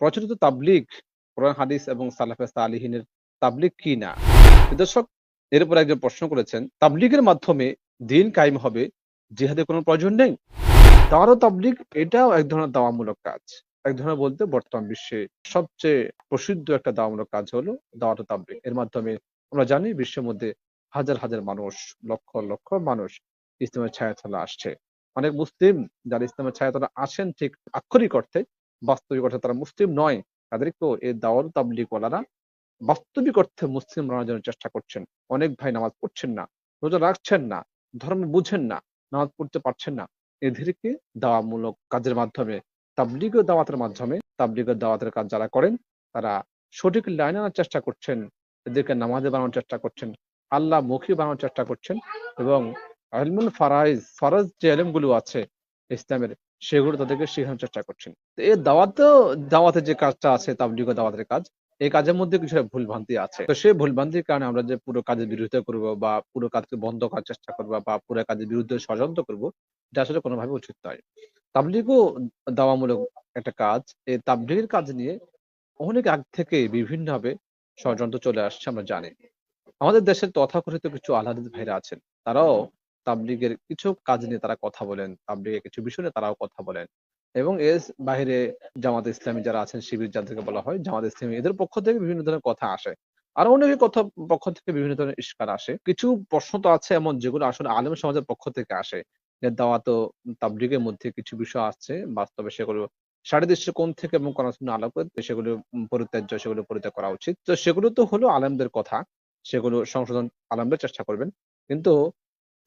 প্রচলিত তাবলিগ, কোরআন, হাদিস এবং সালাফে সালিহিনের তাবলিগ কি না? দর্শক এর উপর একজন প্রশ্ন করেছেন, তাবলিগের মাধ্যমে দিন কায়েম হবে জিহাদের কোনো প্রয়োজন নেই? দাওয়াত তাবলিগ, এটাও এক ধরনের দাওয়ামূলক কাজ। এক ধরনের বলতে বর্তমান বিশ্বে সবচেয়ে প্রসিদ্ধ একটা দাওয়ামূলক কাজ হলো দাওয়াত তাবলিগ। এর মাধ্যমে আমরা জানি বিশ্বের মধ্যে হাজার হাজার মানুষ, লক্ষ লক্ষ মানুষ ইসলামের ছায়াতলা আসছে। অনেক মুসলিম যারা ইসলামের ছায়াতলা আসেন ঠিক আক্ষরিক অর্থে বাস্তবিক অর্থে তারা মুসলিম নয় তাদেরকেও এই দাওয়াত তাবলিগ ওয়ালারা বাস্তবিক অর্থে মুসলিম বানানোর জন্য চেষ্টা করছেন। অনেক ভাই নামাজ পড়ছেন না, রোজা রাখছেন না, ধর্ম বুঝেন না, নামাজ পড়তে পারছেন না। এদেরকে দাওয়ামূলক কাজের মাধ্যমে, তাবলিগ দাওয়াতের মাধ্যমে, তাবলিগ দাওয়াতের কাজ যারা করেন, তারা সঠিক লাইন আনার চেষ্টা করছেন, এদেরকে নামাজে বানানোর চেষ্টা করছেন, আল্লাহ মুখী বানানোর চেষ্টা করছেন এবং আলমুল ফারাইজ, ফরজ যে এলমগুলো আছে, ইসলামের সেগুলো তাদেরকে শেখানোর চেষ্টা করছেন। তো এই দাওয়াতেও দাওয়াতের যে কাজটা আছে তাবলিগ দাওয়াতের কাজ, এই কাজের মধ্যে কিছু ভুল ভ্রান্তি আছে। তো সেই ভুল ভ্রান্তির কারণে আমরা যে পুরো কাজের বিরোধিতা করব বা পুরো কাজকে বন্ধ করার চেষ্টা করব বা পুরো কাজের বিরুদ্ধে ষড়যন্ত্র করব, এটা আসলে কোনোভাবে উচিত নয়। তাবলিগও দাওয়ামূলক একটা কাজ। এই তাবলিগের কাজ নিয়ে অনেক আগ থেকে বিভিন্নভাবে ষড়যন্ত্র চলে আসছে, আমরা জানি। আমাদের দেশের তথাকথিত কিছু আলাদা ভাইরা আছেন, তারাও তাবলিগের কিছু কাজ নিয়ে তারা কথা বলেন, তাবলিগের কিছু বিষয় নিয়ে তারাও কথা বলেন। এবং এর বাইরে জামাত ইসলামী যারা আছেন, শিবির যাদেরকে বলা হয়, জামাত ইসলামী এদের পক্ষ থেকে বিভিন্ন ধরনের কথা আসে। আর অনেকের কথা পক্ষ থেকে বিভিন্ন ধরনের ইস্কার আসে। কিছু প্রশ্ন তো আছে এমন যেগুলো আসলে আলেম সমাজের পক্ষ থেকে আসে দাওয়াত তাবলিগের মধ্যে কিছু বিষয় আছে বাস্তবে সেগুলো সাড়ে কোন থেকে এবং কোন আলোকে সেগুলো পরিত্যাজ্য, সেগুলো পরিত্যাগ করা উচিত। তো সেগুলো তো হলো আলেমদের কথা, সেগুলো সংশোধন আলেমদের চেষ্টা করবেন। কিন্তু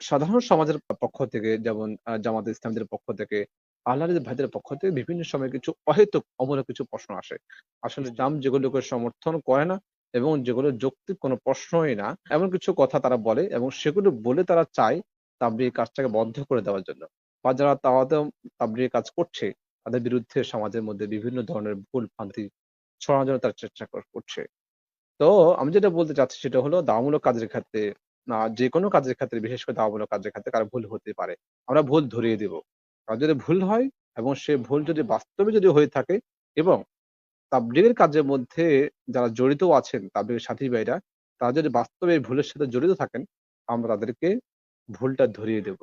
সাধারণ সমাজের পক্ষ থেকে যেমন জামাত ইসলামদের পক্ষ থেকে আল্লাহর ভাইদের পক্ষ থেকে বিভিন্ন সময় কিছু অহেতুক অমূলক কিছু প্রশ্ন আসে। আসলে জাম যেগুলোকে সমর্থন করে না এবং যেগুলো যৌক্তিক কোনো প্রশ্নই না এমন কিছু কথা তারা বলে এবং সেগুলো বলে তারা চায় তাবলিগ কাজটাকে বন্ধ করে দেওয়ার জন্য। বা যারা তাওয়াতে তাবলিগ কাজ করছে তাদের বিরুদ্ধে সমাজের মধ্যে বিভিন্ন ধরনের ভুল ভ্রান্তি ছড়ানোর জন্য তারা চেষ্টা করছে। তো আমি যেটা বলতে চাচ্ছি সেটা হলো দাওয়ামূলক কাজের ক্ষেত্রে যে কোনো কাজের ক্ষেত্রে, বিশেষ করে দাওয়ামূলক কাজের ক্ষেত্রে কারও ভুল হতে পারে। আমরা ভুল ধরিয়ে দিব। কারণ যদি ভুল হয় এবং সে ভুল যদি বাস্তবে যদি হয়ে থাকে এবং তাবলিগের কাজের মধ্যে যারা জড়িত আছেন, তাবলিগের সাথী ভাইরা, তারা যদি বাস্তবে ভুলের সাথে জড়িত থাকেন, আমরা তাদেরকে ভুলটা ধরিয়ে দেব।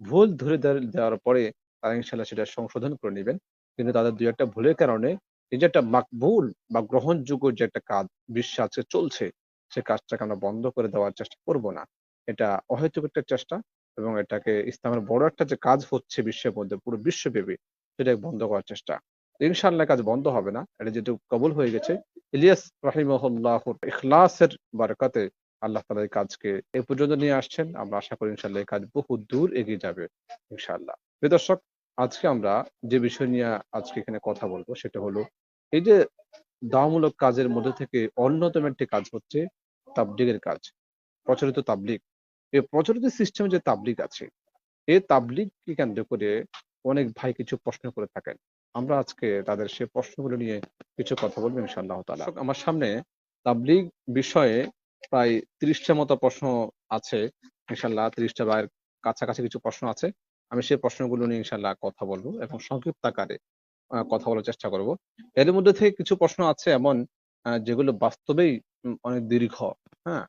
ভুল ধরে দেওয়ার পরে তারা ইনশাল্লাহ সেটা সংশোধন করে নেবেন। কিন্তু তাদের দুই একটা ভুলের কারণে এই যে একটা মাকবুল বা গ্রহণযোগ্য যে একটা কাজ বিশ্বে আজকে চলছে সে কাজটাকে আমরা বন্ধ করে দেওয়ার চেষ্টা করব না। এটা অহেতুক একটা চেষ্টা এবং এটাকে ইসলামের বড় একটা যে কাজ হচ্ছে বিশ্বের মধ্যে, পুরো বিশ্বব্যাপী সেটাকে বন্ধ করার চেষ্টা। ইনশাল্লাহ কাজ বন্ধ হবে না, এটা যেহেতু কবুল হয়ে গেছে। ইলিয়াস রাহিমহল্লাহ ইখলাসের বারকাতে আল্লাহ তালা এই কাজকে এ পর্যন্ত নিয়ে আসছেন। আমরা আশা করি ইনশাল্লাহ এই কাজ বহু দূর এগিয়ে যাবে ইনশাল্লাহ দর্শক, আজকে আমরা যে বিষয় নিয়ে আজকে এখানে কথা বলব, সেটা হলো এই যে দাওয়ামূলক কাজের মধ্যে থেকে অন্যতম একটি কাজ হচ্ছে তাবলিগের কাজ প্রচলিত তাবলিগ। এই প্রচলিত সিস্টেমে যে তাবলিগ আছে এই তাবলিগকে কেন্দ্র করে অনেক ভাই কিছু প্রশ্ন করে থাকেন। আমরা আজকে তাদের সেই প্রশ্নগুলো নিয়ে কিছু কথা বলব ইনশাআল্লাহ তাআলা। আমার সামনে তাবলিগ বিষয়ে প্রায় তিরিশটা মতো প্রশ্ন আছে ইনশাল্লাহ তিরিশটা বা কাছাকাছি কিছু প্রশ্ন আছে। আমি সেই প্রশ্নগুলো নিয়ে ইনশাল্লাহ কথা বলব এবং সংক্ষিপ্ত আকারে কথা বলার চেষ্টা করব। এর মধ্যে থেকে কিছু প্রশ্ন আছে এমন যেগুলো বাস্তবেই অনেক দীর্ঘ হ্যাঁ?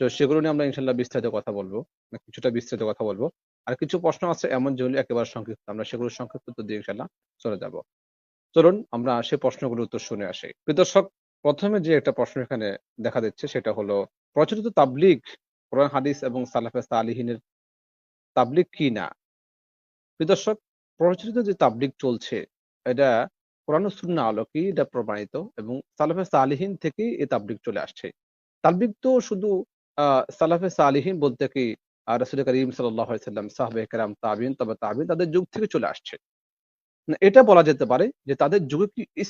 তো সেগুলো নিয়ে আমরা ইনশাল্লাহ বিস্তারিত কথা বলব মানে কিছুটা বিস্তারিত কথা বলব। আর কিছু প্রশ্ন আছে, এমন যেগুলো একেবারে সংক্ষিপ্ত, আমরা সেগুলো সংক্ষিপ্ত দিয়ে ইনশাল্লাহ চলে যাব। চলুন, আমরা সেই প্রশ্নগুলোর উত্তর শুনে আসি। দর্শক, প্রথমে যে একটা প্রশ্ন এখানে দেখা দিচ্ছে, সেটা হলো, প্রচলিত তাবলিগ, কোরআন, হাদিস এবং সালাফে সালিহিনের তাবলিগ কি না? দর্শক, প্রচলিত যে তাবলিগ চলছে, এটা কোরআন সুন্না আলোকেই এটা প্রমাণিত এবং সালাফে সালিহিন থেকেই এই তাবলিগ চলে আসছে। তাবলিগ তো শুধু আহ সালাফে সালিহিন বলতে কি রসুল করিম সাল্লাম সাহাবে কেরাম তাবিন তবে তাবিন তাদের যুগ থেকে চলে আসছে। এটা বলা যেতে পারে যে তাদের যুগে কি এই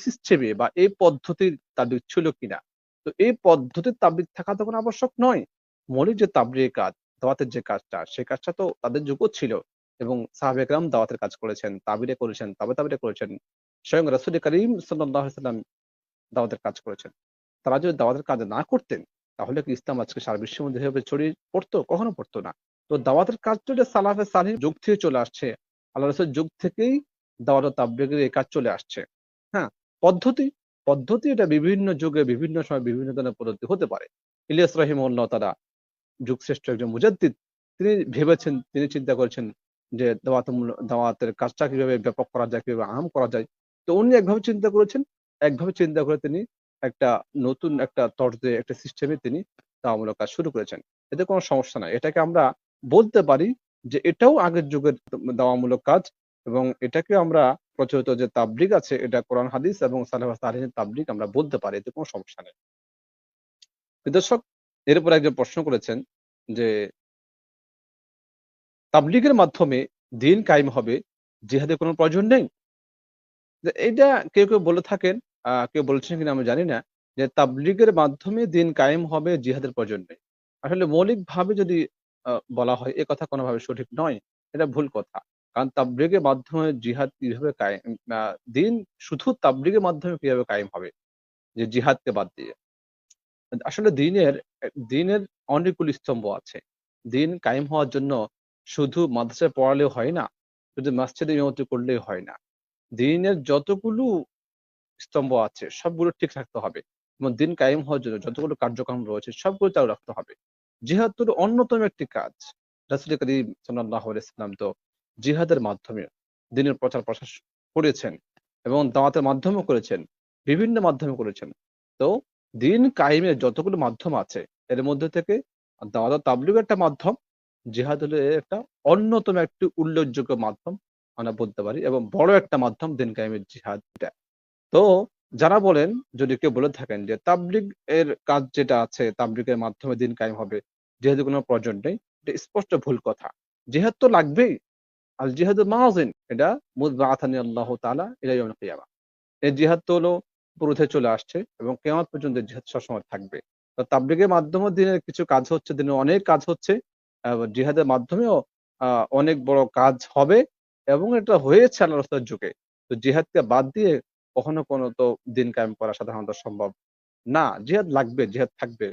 বা এই পদ্ধতির তাবলিগ ছিল কিনা। তো এই পদ্ধতির তাবলিগ থাকা তো কোনো আবশ্যক নয়। মৌলিক যে তাবলিগের কাজ, দাওয়াতের যে কাজটা সেই কাজটা তো তাদের যুগও ছিল এবং সাহাবেকরাম দাওয়াতের কাজ করেছেন তাবিরে করেছেন, তাবে তাবিরে করেছেন। স্বয়ং রসুল করিম সাল্লাম দাওয়াতের কাজ করেছেন। তারা যদি দাওয়াতের কাজ না করতেন, তাহলে কি ইসলাম আজকে সারা বিশ্বের মধ্যে এভাবে ছড়িয়ে পড়তো? কখনো পড়তো না। তো দাওয়াতের কাজ তো এটা সালাফে সালিম যুগ থেকে চলে আসছে, আল্লাহ রসুল যুগ থেকেই দাওয়াত তাবলিগের এই কাজ চলে আসছে। হ্যাঁ পদ্ধতি পদ্ধতি এটা বিভিন্ন যুগে, বিভিন্ন সময় বিভিন্ন ধরনের পদ্ধতি হতে পারে। ইলিয়াস রহিমউল্লাহ তারা যুগশ্রেষ্ঠ একজন মুজাদ্দিদ, তিনি ভেবেছেন, তিনি চিন্তা করেছেন যে দাওয়াত দাওয়াতের কাজটা কীভাবে ব্যাপক করা যায়, কীভাবে আম করা যায়। তো উনি একভাবে চিন্তা করেছেন, একভাবে চিন্তা করে তিনি একটা নতুন একটা তর্জে একটা সিস্টেমে তিনি দাওয়ামূলক কাজ শুরু করেছেন। এতে কোনো সমস্যা নাই। এটাকে আমরা বলতে পারি যে এটাও আগের যুগের দাওয়ামূলক কাজ এবং এটাকে আমরা প্রচলিত যে তাবলিগ আছে, এটা কোরআন, হাদিস এবং তালিনের তাবলিগ আমরা বলতে পারি, এতে কোনো সমস্যা নেই। দর্শক এর উপর একজন প্রশ্ন করেছেন যে তাবলিগের মাধ্যমে দিন কায়েম হবে জিহাদের কোনো প্রয়োজন নেই? এটা কেউ কেউ বলে থাকেন কেউ বলছেন কিনা আমি জানি না, যে তাবলিগের মাধ্যমে দিন কায়েম হবে জিহাদের প্রয়োজন নেই আসলে মৌলিকভাবে যদি বলা হয়, এ কথা কোনোভাবে সঠিক নয়, এটা ভুল কথা। কারণ তাবলিগের মাধ্যমে জিহাদ কীভাবে কায়েম দিন শুধু তাবলিগের মাধ্যমে কীভাবে কায়েম হবে, যে জিহাদকে বাদ দিয়ে। আসলে দিনের দিনের অনেকগুলি স্তম্ভ আছে। দিন কায়েম হওয়ার জন্য শুধু মাদ্রাসায় পড়ালেও হয় না, শুধু মাসজিদে ইমামতি করলেই হয় না। দিনের যতগুলো স্তম্ভ আছে, সবগুলো ঠিক রাখতে হবে। এবং দিন কায়েম হওয়ার জন্য যতগুলো কার্যক্রম রয়েছে, সবগুলো চালু রাখতে হবে। জিহাদুর অন্যতম একটি কাজ। রাসুল করিম সাল্লাহ ইসলাম তো জিহাদের মাধ্যমে দিনের প্রচার প্রসার করেছেন এবং দাওয়াতের মাধ্যমে করেছেন, বিভিন্ন মাধ্যমে করেছেন। তো দিন কায়েমের যতগুলো মাধ্যম আছে, এর মধ্যে থেকে দাওয়াত তাবলিগ একটা মাধ্যম, জিহাদ হলো একটা অন্যতম একটি উল্লেখযোগ্য মাধ্যম। আমরা বলতে পারি এবং বড় একটা মাধ্যম দিন কায়েমের জিহাদ এটা। তো যারা বলেন, যদি কেউ বলে থাকেন যে তাবলিগ এর কাজ যেটা আছে, তাবলিগের মাধ্যমে দিন কায়েম হবে, যেহেতু কোনো প্রয়োজন নেই, এটা স্পষ্ট ভুল কথা। জিহাদ তো লাগবেই। আল জিহাদ মাহাজিন এটা মুদবাআথানি আল্লাহ ইলা ইয়াউমিল কিয়ামা। এই জিহাদ তো হলো পুরোতে চলে আসছে এবং কেয়ামত পর্যন্ত জিহাদ সবসময় থাকবে। তো তাবলিগের মাধ্যমে দিনের কিছু কাজ হচ্ছে, দিনের অনেক কাজ হচ্ছে জিহাদের মাধ্যমেও অনেক বড় কাজ হবে। এবং এটা হয়েছে আল্লাহ রাস্তার যুগে। তো জিহাদকে বাদ দিয়ে কখনো কোনো তো দিন কায়েম করা সাধারণত সম্ভব না। জিহাদ লাগবে, জিহাদ থাকবে।